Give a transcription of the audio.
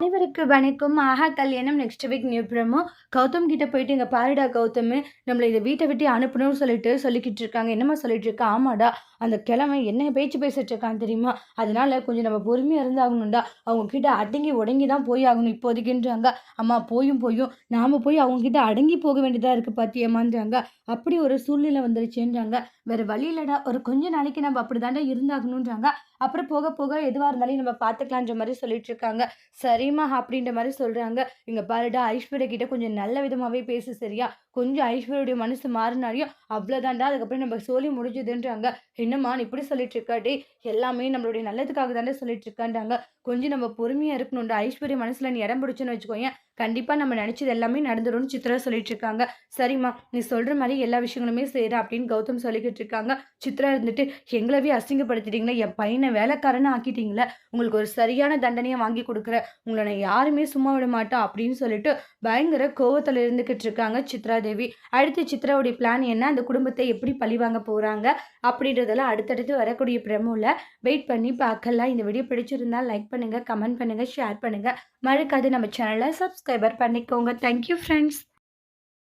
அனைவருக்கு வணக்கம். ஆஹா கல்யாணம் next week new promo Gautham கிட்ட போயிட்டு இங்கே பாருடா கௌதம் நம்மளை இதை வீட்டை விட்டு அனுப்பணும்னு சொல்லிட்டு சொல்லிக்கிட்டு இருக்காங்க. என்னம்மா சொல்லிட்டு இருக்கா? ஆமாடா. அந்த கிழமை என்ன பேச்சு பேசிட்டு இருக்கான் தெரியுமா? அதனால கொஞ்சம் நம்ம பொறுமையாக இருந்தாகணும்டா. அவங்க கிட்ட அடங்கி உடங்கி தான் போய் ஆகணும் இப்போதைக்குன்றாங்க. அம்மா போயும் போயும். நாம போய் அவங்க கிட்ட அடங்கி போக வேண்டியதாக இருக்கு பாத்தியம்மான்றாங்க. அப்படி ஒரு சூழ்நிலை வந்துருச்சுன்றாங்க. வேற வழி இல்லடா. ஒரு கொஞ்ச நாளைக்கு நம்ம அப்படிதாண்டா இருந்தாகணுன்றாங்க அப்புறம் போக போக எதுவாக இருந்தாலும் நம்ம பார்த்துக்கலான்ற மாதிரி சொல்லிட்டு இருக்காங்க. சரிம்மா அப்படின்ற மாதிரி சொல்றாங்க. இங்கே பாருடா ஐஸ்வர்யா கிட்ட கொஞ்சம் நல்ல விதமாவே பேசு சரியா? கொஞ்சம் ஐஸ்வர்யுடைய மனசு மாறினாலையும் அவ்வளோதான்டா அதுக்கப்புறம் நம்ம சொல்லி முடிஞ்சதுன்றாங்க. என்னம்மா நீ இப்படி சொல்லிட்டு இருக்காடி எல்லாமே நம்மளுடைய நல்லதுக்காக தானே சொல்லிட்டு இருக்கான்றாங்க கொஞ்சம் நம்ம பொறுமையாக இருக்கணும்டா. ஐஸ்வர்ய மனசில் நீ இடம் பிடிச்சுன்னு வச்சுக்கோங்க கண்டிப்பாக நம்ம நினச்சது எல்லாமே நடந்துடும் சித்ரா சொல்லிட்டு இருக்காங்க சரிம்மா நீ சொல்கிற மாதிரி எல்லா விஷயங்களுமே செய்கிற அப்படின்னு கௌதம் சொல்லிக்கிட்டு இருக்காங்க சித்ரா இருந்துட்டு எங்களவே அசிங்கப்படுத்திட்டீங்களே என் பையனை வேலைக்காரன்னு ஆக்கிட்டீங்களே உங்களுக்கு ஒரு சரியான தண்டனையை வாங்கி கொடுக்குற உங்களை நான் யாருமே சும்மா விட மாட்டோம் அப்படின்னு சொல்லிட்டு பயங்கர கோவத்தில் இருந்துக்கிட்டு இருக்காங்க சித்ரா தேவி. அடுத்து சித்ராவுடைய பிளான் என்ன? அந்த குடும்பத்தை எப்படி பழிவாங்க போகிறாங்க அப்படின்றதெல்லாம் அடுத்தடுத்து வரக்கூடிய பிரமுல வெயிட் பண்ணி பார்க்கலாம். இந்த வீடியோ பிடிச்சிருந்தா லைக் பண்ணுங்கள் கமெண்ட் பண்ணுங்கள் ஷேர் பண்ணுங்கள் மறக்காது நம்ம சேனலை சப்ஸ்கிரைபர் பண்ணிக்கோங்க. Thank you friends